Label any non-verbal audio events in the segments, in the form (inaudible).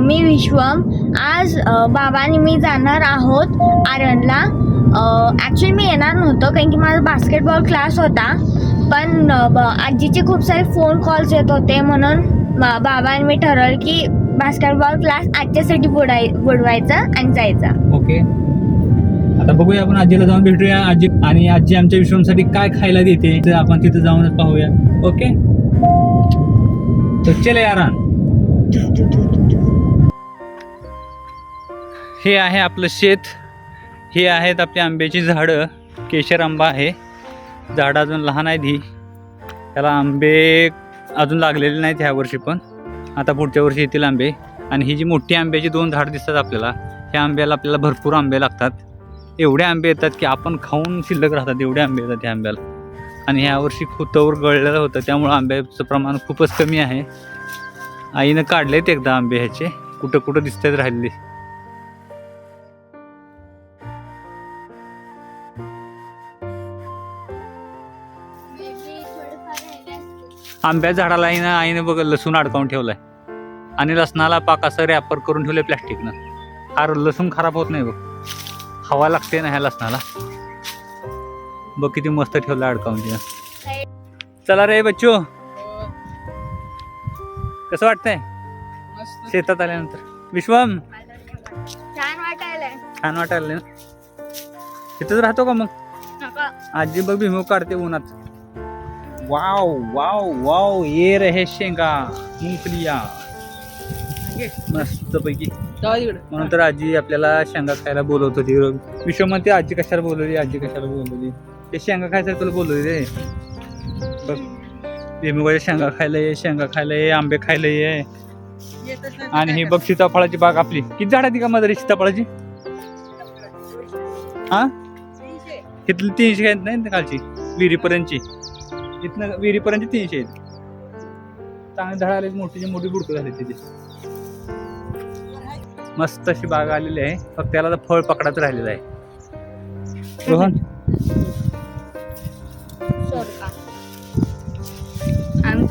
मी विश्वम. आज बाबांनी बाबा आणि मी जाणार आहोत आरणला. ॲक्च्युली मी येणार नव्हतं कारण की माझा बास्केटबॉल क्लास होता. पण आजीचे खूप सारे फोन कॉल्स येत होते म्हणून बाबांनी बाबा आणि मी ठरवलं की बास्केटबॉल क्लास आजच्यासाठी बुडाय बुडवायचा आणि जायचा. ओके आता बघूया आपण आजीला जाऊन भेटूया. आजी आणि आजी आमच्या विश्वमसाठी काय खायला देते तर आपण तिथे जाऊनच पाहूया. ओके तर चले यारान हे आहे आपलं शेत. हे आहेत आपली आंब्याची झाडं. केशर आंबा आहे. झाडं अजून लहान आहेत ही. त्याला आंबे अजून लागलेले नाहीत ह्या वर्षी पण. आता पुढच्या वर्षी येतील आंबे. आणि ही जी मोठी आंब्याची दोन झाडं दिसतात आपल्याला ह्या आंब्याला आपल्याला भरपूर आंबे लागतात. एवढे आंबे येतात की आपण खाऊन शिल्लक राहतात एवढे आंबे येतात त्या आंब्याला. आणि ह्या वर्षी खुतावर गळलेलं होतं त्यामुळं आंब्याचं प्रमाण खूपच कमी आहे. आईनं काढलेत एकदा आंबे ह्याचे. कुठं कुठं दिसतात राहिले आंब्या झाडाला आईनं आईनं बघ लसूण अडकावून ठेवलाय. आणि लसणाला पाक असं रॅपर करून ठेवलंय प्लॅस्टिकनं हा लसूण खराब होत नाही बघ. हवा लागते ना ह्या लसणाला. बघ किती मस्त ठेवलं अडकावून तिनं. चला रे बच्चो. कसं वाटतंय? शेतात आल्यानंतर. विश्वम छान वाटायलंय. छान वाटायला ना? तिथंच राहतो का मग? नका. आजी बघ भीमू काढते उन्हात. वाव वाव वाव ये रहे शेंगा मुंगफलिया मस्त पैकी म्हणून तर आजी आपल्याला शेंगा खायला बोलवत होती. विश्व म्हणते आजी कशाला बोलवली? आजी कशाला बोलवली? ते शेंगा खायचं तुला बोलवली रे. बघ. भीमुगाच्या शेंगा खायला ये शेंगा खायला ये आंबे खायला ये. आणि ही बघ सीताफळाची बाग आपली. किती झाड आहे का मदरी सीताफळाची? हा? इथली तीनशे आहेत नाही ना विहिरीपर्यंतची. इथनं विहिरीपर्यंत तीनशे आहेत. चांगले झाड आले मोठीची मोठी बुडकं झाली तिथे. मस्त अशी बाग आलेली आहे. फक्त त्याला फळ पकडाच राहिलेलं आहे. रोहन.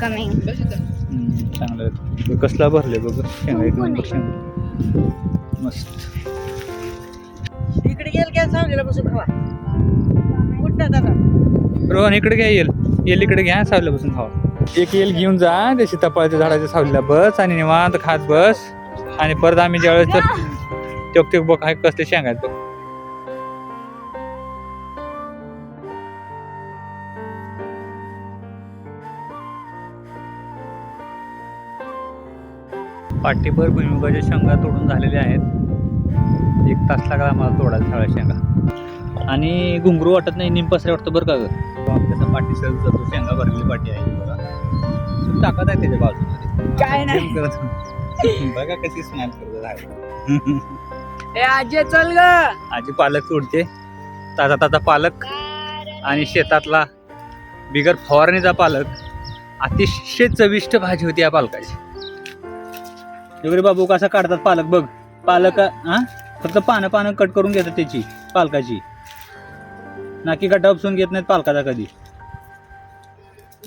कमिंग चांगलं. हे कसला भरले बघ शेंगा एक नंबर शेंगा. मस्त. इकडे गेल काय सावलीला बसून खावा कुठं दादा. रोहन इकडे घ्या येईल येल इकडे घ्या सावलीला बसून खावा एक येल घेऊन जा त्या सीताफळाच्या झाडाच्या सावलीला बस आणि निवांत खात बस. आणि परत आम्ही ज्यावेळेस तर (laughs) चोक चोक बघ काय कसले शेंगा आहेत बघ. पाठीभर भुईमुगाच्या शेंगा तोडून झालेल्या आहेत. एक तास लागला आम्हाला तोडायला सगळ्या शेंगा. आणि घुंगरू वाटत नाही निंपसरे वाटतं बरं का गं? पाठी सहज जातो शेंगा भरलेली पाठी आहे बघा. ताकद आहे त्याच्या बाजूमध्ये. काय नाही. (laughs) बघा कशी करत ए आजी चल ग. आजी पालक तोडते ताजा ताजा पालक. आणि शेतातला बिगर फवारणीचा पालक. अतिशय चविष्ट भाजी होती या पालकाची. वगैरे बाबू कसा काढतात पालक बघ. पालक हा? फक्त पानं पानं कट करून घेतात त्याची पालकाची. नाकी गड्डा उपसून घेत नाहीत पालकाचा कधी.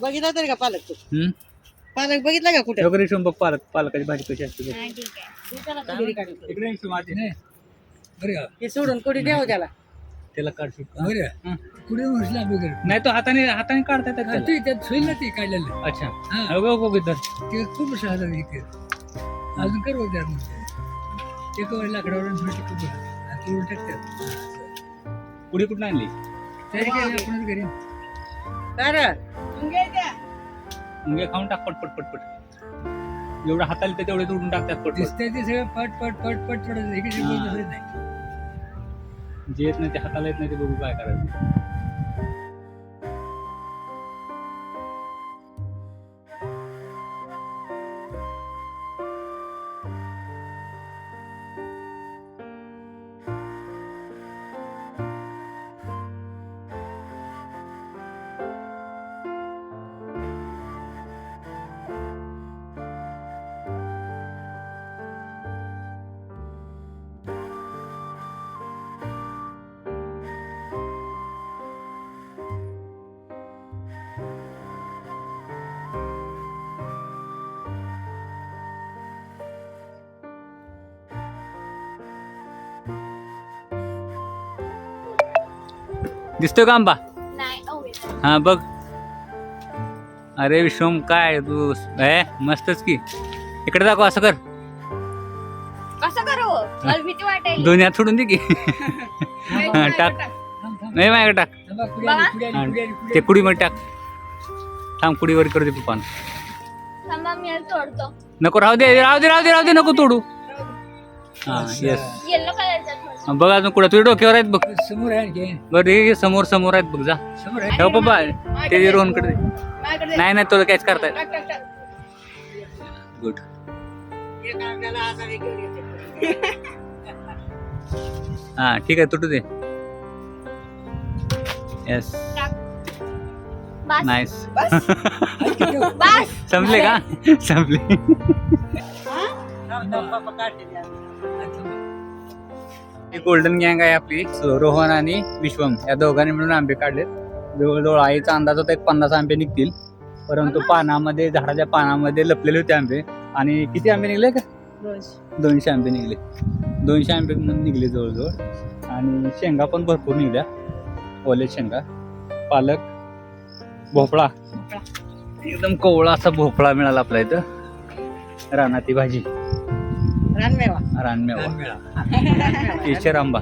बघितला तरी का पालक तू? हम्म? पालक बघितला का कुठे? वगैरे शिवून बघ पालक पालकाची भाजी कशी असते बघ. इकडे ये. हे सोडून कोणी द्यावं त्याला? त्याला काढ. हा. कुठे म्हटलं वगैरे नाही तो हाताने हाताने काढता येतात त्याला. ते त्यात ना ते काढलेलं. अच्छा. हा. बघ, इथं. ते खूप साधं इथे अजून कर द्या ते कवर लाकडावर थोडी टाकतात पुढे. कुठं आणली? तयारी केली आपणच घरी. काय? मुंगे खाऊन टाक पट पट पट पट. जेवढं हाताला येतं तेवढे तोडून टाकतात पट पट. दिसतंय ते सगळं पट पट पट पट नाही. जे येत नाही ते हाताला येत नाही ते बघू काय करायचं. दिसतोय का आंबा. हा बघ. अरे विश्वम काय तू? ए मस्तच की. इकडे दाखव असं कर. कसं करू? मला भीती वाटेल दोन्ही हात सोडून दे की. हा, टाक. नाही माझ्याकडे टाक. कुडी ते कुडीमध्ये टाक. थांब कुडीवर करू दे पप्पान. थांबा मी याला तोडतो. नको राहू दे राहू दे राहू दे राहू दे नको तोडू. हा येस येल्लो कलरचा बघ अजून कुठं तुझ्या डोक्यावर आहेत बघ. समोर आहे. बरं हे समोर समोर आहेत बघ जा. समोर आहे. ठेव पप्पा ते रोहनकडे. दे. माझ्याकडे नाही नाही तुला कॅच करतायत. टाक टाक टाक गुड हे हा ठीक आहे तुटू दे. येस बस. नाईस. (laughs) बस. संपले का? संपले. ही? गोल्डन गँग आहे आपली. रोहन आणि विश्वम या दोघांनी मिळून आंबे काढले जवळजवळ आईचा अंदाज होता एक पन्नास आंबे निघतील. परंतु पानामध्ये झाडाच्या पानामध्ये लपलेले होते आंबे. आणि किती आंबे निघले का? दोनशे. आंबे निघले. दोनशे आंबे म्हणून निघले जवळजवळ. आणि शेंगा पण भरपूर निघल्या. ओले शेंगा पालक भोपळा. एकदम कोवळा असा भोपळा मिळाला आपल्या इथं. रानाती भाजी. रानमेवा रानमेवा रानमेळा. केशर आंबा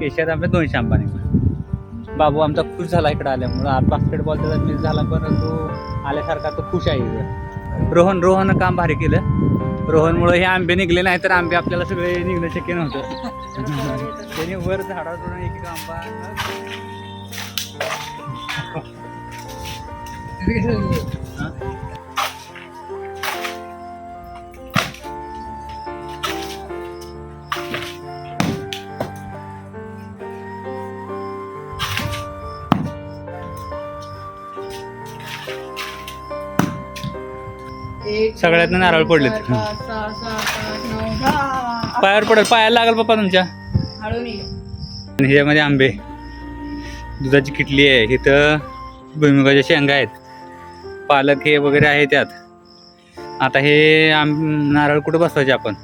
केशर आंबे दोनशे आंबा निघाला बाबू आमचा खुश झाला इकडे आल्यामुळं. आज बास्केटबॉल त्याचा मिस झाला परंतु आल्यासारखा तो खुश आहे इकडं. रोहन रोहन काम भारी केलं. रोहनमुळे हे आंबे निघले नाही तर आंबे आपल्याला सगळे निघणं शक्य नव्हतं. त्याने वर झाडावरून एक एक आंबा (laughs) सगळ्यातनं नारळ पडलेत. पायावर पडेल. पायाला लागल पप्पा तुमच्या? आणि ह्याच्यामध्ये आंबे. दुधाची किटली आहे. इथं भुईमुगाच्या शेंगा आहेत. पालक हे वगैरे आहे त्यात. आता हे आंब नारळ कुठं बसवायचे आपण?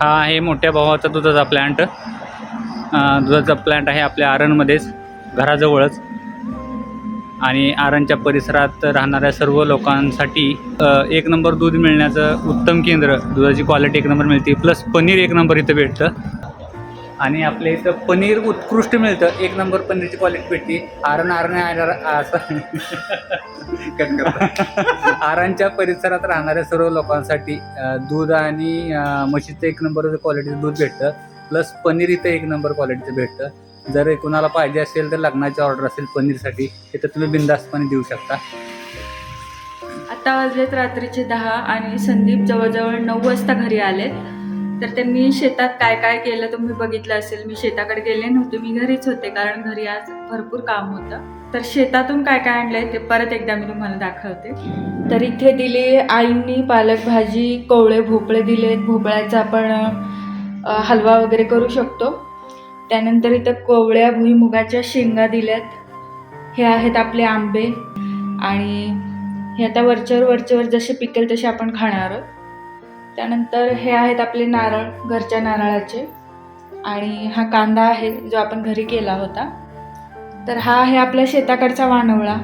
हा आहे मोठ्या भावाचा दुधाचा प्लॅन्ट दुधाचा प्लॅन्ट आहे आपल्या आरणमध्येच घराजवळच. आणि आरणच्या परिसरात राहणाऱ्या सर्व लोकांसाठी एक नंबर दूध मिळण्याचं उत्तम केंद्र दुधाची क्वालिटी एक नंबर मिळते. प्लस पनीर एक नंबर इथं भेटतं. आणि आपल्या इथं पनीर उत्कृष्ट मिळतं. एक नंबर पनीरची क्वालिटी भेटते. आरण आरण असं. आरांच्या परिसरात राहणाऱ्या सर्व लोकांसाठी दूध आणि म्हशीचं एक नंबर क्वालिटीचं दूध भेटतं. प्लस पनीर इथं एक नंबर क्वालिटीचं भेटतं. जर कुणाला पाहिजे असेल तर लग्नाची ऑर्डर असेल पनीरसाठी तर तुम्ही बिंदास्तपणे देऊ शकता. आता वाजलेत रात्रीचे दहा आणि संदीप जवळजवळ नऊ वाजता घरी आले तर त्यांनी शेतात काय काय केलं तुम्ही बघितलं असेल. मी शेताकडे गेले नव्हते मी घरीच होते कारण घरी आज भरपूर काम होतं. तर शेतातून काय काय आणलंय ते परत एकदा मी तुम्हाला दाखवते. तर इथे दिली आईंनी पालक भाजी कोवळे भोपळे दिलेत. भोपळ्याचा आपण हलवा वगैरे करू शकतो. त्यानंतर इथं कोवळ्या भुईमुगाच्या शेंगा दिल्यात. हे आहेत आपले आंबे. आणि हे आता वरच्यावर वरच्यावर जसे पिकेल तसे आपण खाणार आहोत. त्यानंतर हे आहेत आपले नारळ घरच्या नारळाचे. आणि हा कांदा आहे जो आपण घरी केला होता. तर हा आहे आपल्या शेताकडचा वानवळा.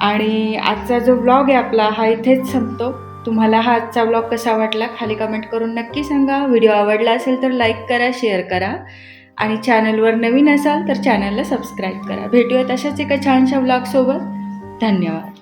आणि आजचा जो ब्लॉग आहे आपला हा इथेच संपतो. तुम्हाला हा आजचा ब्लॉग कसा वाटला खाली कमेंट करून नक्की सांगा. व्हिडिओ आवडला असेल तर लाईक करा शेअर करा. आणि चॅनलवर नवीन असाल तर चॅनलला सबस्क्राईब करा. भेटूयात अशाच एका छानशा ब्लॉगसोबत धन्यवाद.